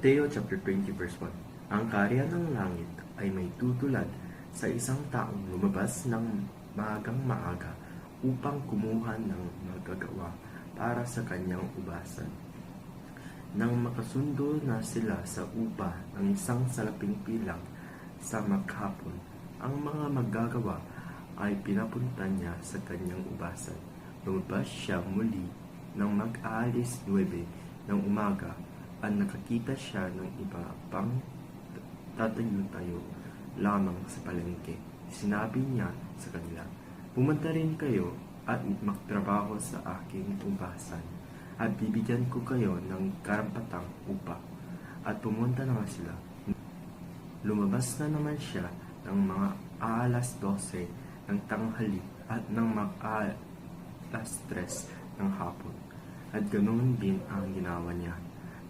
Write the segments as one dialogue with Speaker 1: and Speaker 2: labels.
Speaker 1: Mateo chapter 20 verse 1 Ang karya ng langit ay may tutulad sa isang taong lumabas ng maagang maaga upang kumuha ng magagawa para sa kanyang ubasan. Nang makasundo na sila sa upa ng isang salaping pilang sa maghapon, ang mga maggagawa ay pinapunta niya sa kanyang ubasan. Lumabas siya muli nang mag-aalis 9 ng umaga at nakakita siya ng iba pang tatayo-tayo lamang sa palengke. Sinabi niya sa kanila, Pumunta rin kayo at magtrabaho sa aking ubasan at bibigyan ko kayo ng karampatang upa. At pumunta naman sila. Lumabas na naman siya ng mga alas 12 ng tanghali at ng mag-alas 3 ng hapon. At ganoon din ang ginawa niya.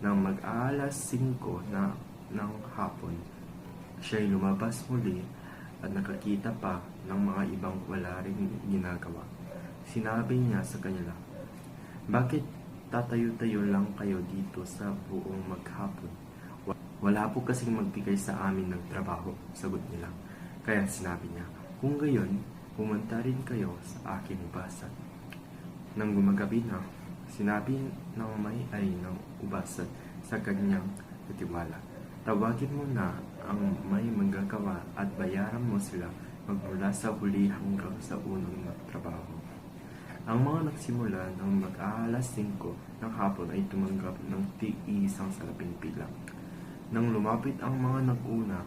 Speaker 1: Nang mag-aalas 5 na ng hapon, siya'y lumabas muli at nakakita pa ng mga ibang wala rin ginagawa. Sinabi niya sa kanila, Bakit tatayo-tayo lang kayo dito sa buong maghapon? Wa- Wala po kasing magbigay sa amin ng trabaho, sagot nila. Kaya sinabi niya, Kung gayon, pumunta rin kayo sa aking ubasan. Nang gumagabi na, sinabi ng may-ari ng ubasan sa kanyang katiwala, Tawagin mo na ang may manggagawa at bayaran mo sila magmula sa huli hanggang sa unang trabaho. Ang mga nagsimula ng mag-aalas 5 ng hapon ay tumanggap ng tig-isang salaping pilang. Nang lumapit ang mga nag-una,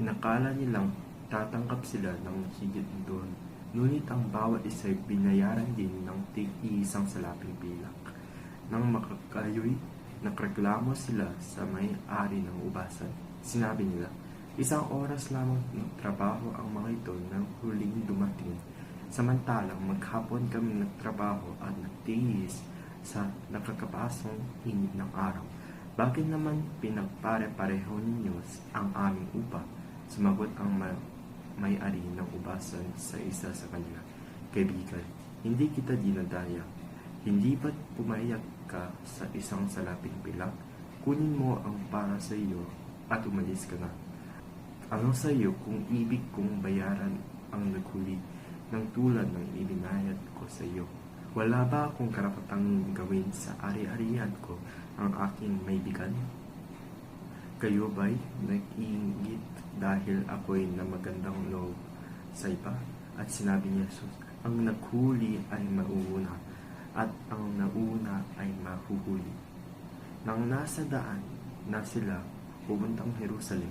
Speaker 1: inakala nilang tatanggap sila ng higit doon. Ngunit ang bawat isa ay binayaran din ng tig-isang salaping pilak. Nang makakayoy, nakreklamo sila sa may-ari ng ubasan. Sinabi nila, isang oras lamang ng trabaho ang mga ito nang huling dumating. Samantalang maghapon kami nagtrabaho at nagtiis sa nakakapasong init ng araw. Bakit naman pinagpare-pareho ninyo ang aming upa? Sumagot ang ma- may-ari ng ubasan sa isa sa kanila. Kaibigan, hindi kita dinadaya. Hindi ba't pumayag ka sa isang salaping pilak? Kunin mo ang para sa iyo at umalis ka na. Ano sa iyo kung ibig kong bayaran ang naghuli ng tulad ng ibinayad ko sa iyo? Wala ba akong karapatang gawin sa ari-arian ko ang aking may bigan? Kayo ba'y nag-iingit dahil ako'y na magandang loob sa iba? At sinabi ni Jesus, ang naghuli ay mauuna at ang nauna ay mahuhuli. Nang nasa daan na sila pupuntang Jerusalem,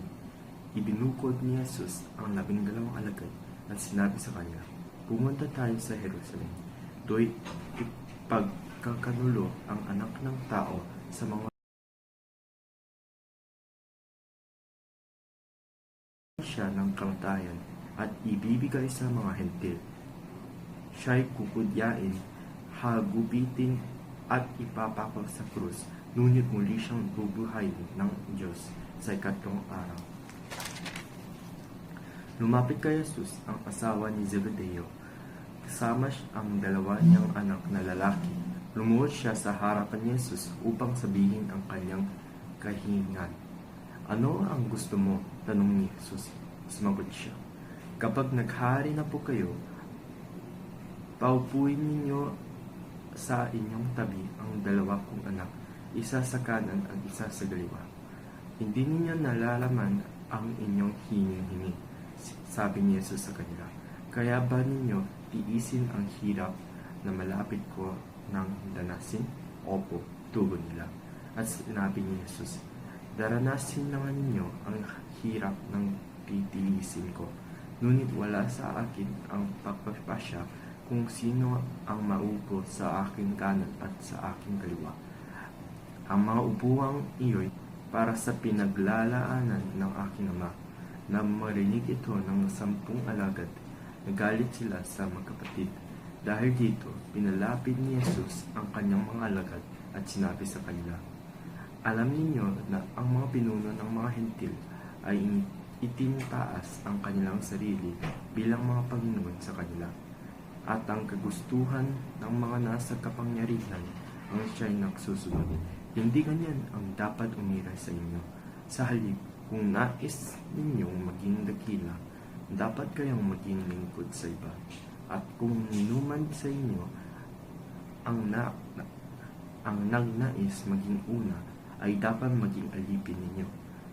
Speaker 1: ibinukod ni Jesus ang labing dalawang alagad at sinabi sa kanya, Pumunta tayo sa Jerusalem. Do'y ipagkakanulo ang anak ng tao sa mga siya ng kamatayan at ibibigay sa mga hentil. Siya'y kukudyain, hagupitin at ipapako sa krus, ngunit muli siyang bubuhayin ng Diyos sa ikatlong araw. Lumapit kay Jesus ang asawa ni Zebedeo. Kasama ang dalawa niyang anak na lalaki. Lumuhod siya sa harapan ni Jesus upang sabihin ang kanyang kahingan. Ano ang gusto mo? Tanong ni Jesus. Sumagot siya. Kapag naghari na po kayo, paupuin ninyo sa inyong tabi ang dalawa kong anak, isa sa kanan at isa sa galiwa. Hindi ninyo nalalaman ang inyong hining-hini, sabi ni Jesus sa kanila. Kaya ba ninyo tiisin ang hirap na malapit ko ng danasin? Opo, tugon nila. At sinabi ni Jesus, Daranasin naman ninyo ang hirap ng titiisin ko. Ngunit wala sa akin ang pagpapasya kung sino ang maupo sa aking kanan at sa aking kaliwa. Ang mga upuang iyo'y para sa pinaglalaanan ng aking ama. Na marinig ito ng sampung alagad, nagalit sila sa magkapatid. Dahil dito, pinalapit ni Jesus ang kanyang mga alagad at sinabi sa kanila, Alam ninyo na ang mga pinuno ng mga hentil ay itinataas ang kanilang sarili bilang mga Panginoon sa kanila at ang kagustuhan ng mga nasa kapangyarihan ang siya'y nagsusunod. Hindi ganyan ang dapat umiral sa inyo. Sa halip, kung nais ninyong maging dakila, dapat kayong maging lingkod sa iba. At kung ninuman sa inyo ang na, ang nagnais maging una, ay dapat maging alipin ninyo,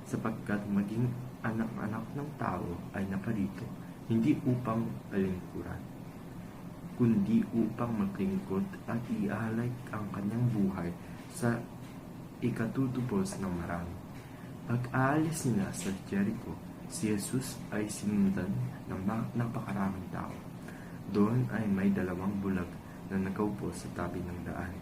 Speaker 1: sapagkat maging anak-anak ng tao ay naparito, hindi upang alingkuran, kundi upang maglingkod at ialay ang kanyang buhay sa ikatutubos ng marami. Pag aalis nila sa Jericho, si Jesus ay sinundan ng napakaraming tao. Doon ay may dalawang bulag na nakaupo sa tabi ng daan.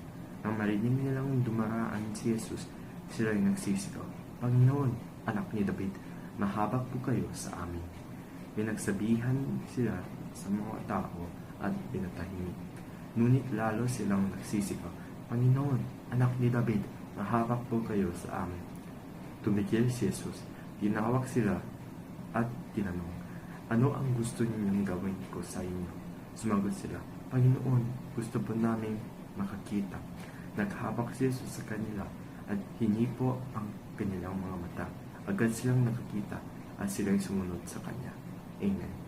Speaker 1: Nang marinig nilang dumaraan si Jesus, sila ay nagsisigaw, Panginoon, anak ni David, mahabak po kayo sa amin. Pinagsabihan sila sa mga tao at pinatahimik. Ngunit lalo silang nagsisigaw, Panginoon, anak ni David, mahabak po kayo sa amin. Tumigil si Jesus, tinawag sila at tinanong, Ano ang gusto ninyong gawin ko sa inyo? Sumagot sila, Panginoon, gusto po namin makakita. Naghabak si Jesus sa kanila at hinipo ang kanilang mga mata. Agad silang nakakita at sila'y sumunod sa Kanya. Amen.